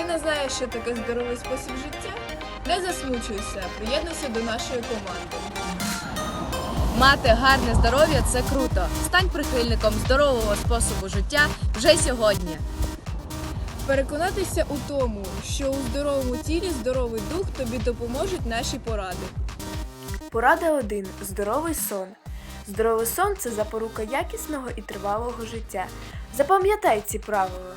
не знаєш, що таке здоровий спосіб життя? Не засмучуйся, приєднуйся до нашої команди. Мати гарне здоров'я це круто. Стань прихильником здорового способу життя вже сьогодні. Переконатися у тому, що у здоровому тілі здоровий дух тобі допоможуть наші поради. Порада 1. Здоровий сон. Здоровий сон це запорука якісного і тривалого життя. Запам'ятай ці правила.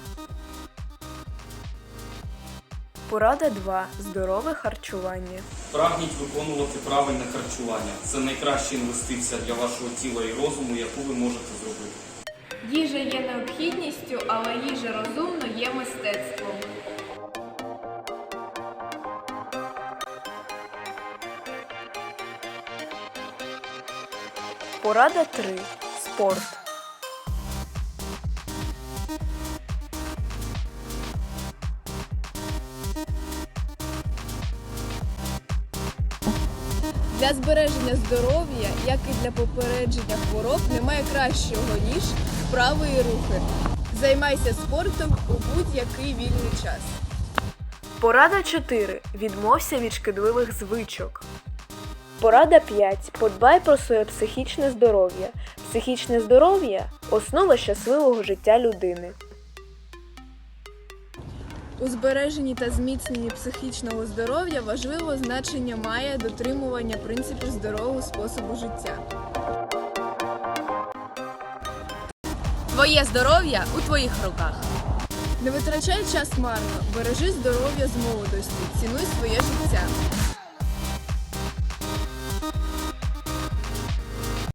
Порада 2. Здорове харчування. Прагніть виконувати правильне харчування. Це найкраща інвестиція для вашого тіла і розуму, яку ви можете зробити. Їжа є необхідністю, але їжа розумно є мистецтвом. Порада 3. Спорт. Для збереження здоров'я, як і для попередження хвороб, немає кращого, ніж вправи і рухи. Займайся спортом у будь-який вільний час. Порада 4. Відмовся від шкідливих звичок. Порада 5. Подбай про своє психічне здоров'я. Психічне здоров'я основа щасливого життя людини. У збереженні та зміцненні психічного здоров'я важливе значення має дотримування принципів здорового способу життя. Твоє здоров'я у твоїх руках. Не витрачай час марно, бережи здоров'я з молодості, цінуй своє життя.